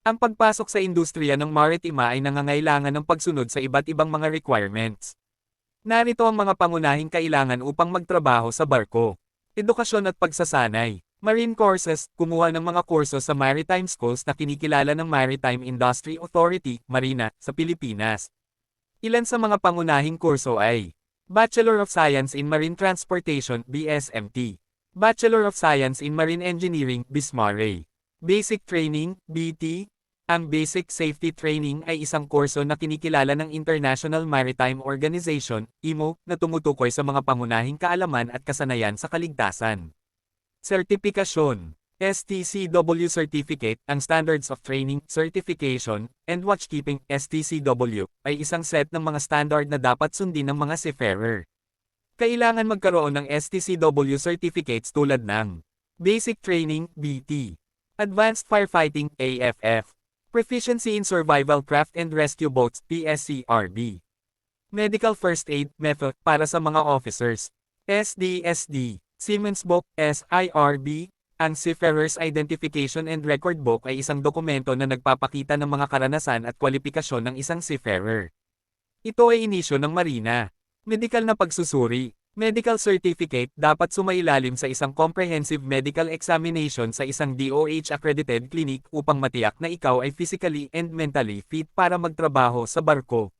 Ang pagpasok sa industriya ng maritima ay nangangailangan ng pagsunod sa iba't ibang mga requirements. Narito ang mga pangunahing kailangan upang magtrabaho sa barko. Edukasyon at pagsasanay. Marine courses, kumuha ng mga kurso sa maritime schools na kinikilala ng Maritime Industry Authority, Marina, sa Pilipinas. Ilan sa mga pangunahing kurso ay Bachelor of Science in Marine Transportation, BSMT. Bachelor of Science in Marine Engineering, BISMARE. Basic Training, BT. Ang Basic Safety Training ay isang kurso na kinikilala ng International Maritime Organization, IMO, na tumutukoy sa mga pangunahing kaalaman at kasanayan sa kaligtasan. Sertipikasyon STCW Certificate, ang Standards of Training, Certification, and Watchkeeping, STCW, ay isang set ng mga standard na dapat sundin ng mga seafarer. Kailangan magkaroon ng STCW certificates tulad ng Basic Training, BT, Advanced Firefighting, AFF, Proficiency in Survival Craft and Rescue Boats, PSCRB, Medical First Aid, MEFA, para sa mga officers, SDSD, Siemens Book, SIRB, ang Seafarer's Identification and Record Book ay isang dokumento na nagpapakita ng mga karanasan at kwalifikasyon ng isang seafarer. Ito ay inisyo ng Marina. Medical na pagsusuri. Medical certificate dapat sumailalim sa isang comprehensive medical examination sa isang DOH-accredited clinic upang matiyak na ikaw ay physically and mentally fit para magtrabaho sa barko.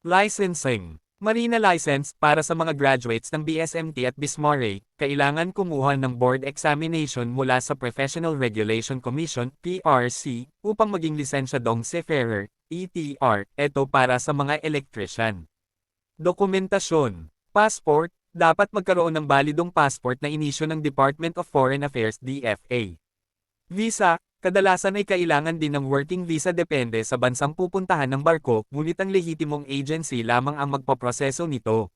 Licensing Marina license para sa mga graduates ng BSMT at BISMARE, kailangan kumuha ng board examination mula sa Professional Regulation Commission PRC upang maging lisensyadong seafarer ETR. Ito para sa mga electrician. Dokumentasyon. Passport, dapat magkaroon ng balidong passport na inisyo ng Department of Foreign Affairs DFA. Visa, kadalasan ay kailangan din ng working visa depende sa bansang pupuntahan ng barko, ngunit ang lehitimong agency lamang ang magpaproseso nito.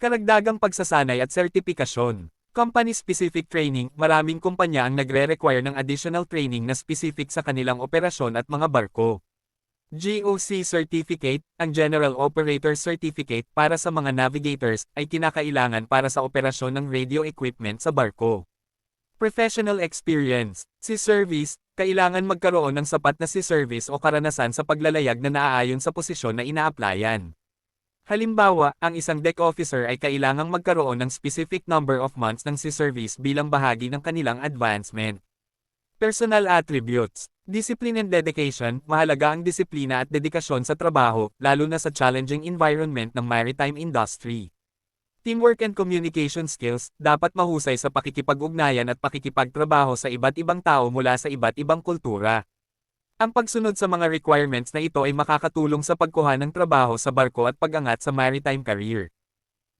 Karagdagang pagsasanay at sertipikasyon. Company-specific training, maraming kumpanya ang nagre-require ng additional training na specific sa kanilang operasyon at mga barko. GOC Certificate, ang General Operator Certificate para sa mga navigators, ay kinakailangan para sa operasyon ng radio equipment sa barko. Professional Experience, si service, kailangan magkaroon ng sapat na si service o karanasan sa paglalayag na naaayon sa posisyon na ina-applyan. Halimbawa, ang isang deck officer ay kailangang magkaroon ng specific number of months ng si service bilang bahagi ng kanilang advancement. Personal Attributes Discipline and dedication, mahalaga ang disiplina at dedikasyon sa trabaho, lalo na sa challenging environment ng maritime industry. Teamwork and communication skills, dapat mahusay sa pakikipag-ugnayan at pakikipagtrabaho sa iba't ibang tao mula sa iba't ibang kultura. Ang pagsunod sa mga requirements na ito ay makakatulong sa pagkuha ng trabaho sa barko at pag-angat sa maritime career.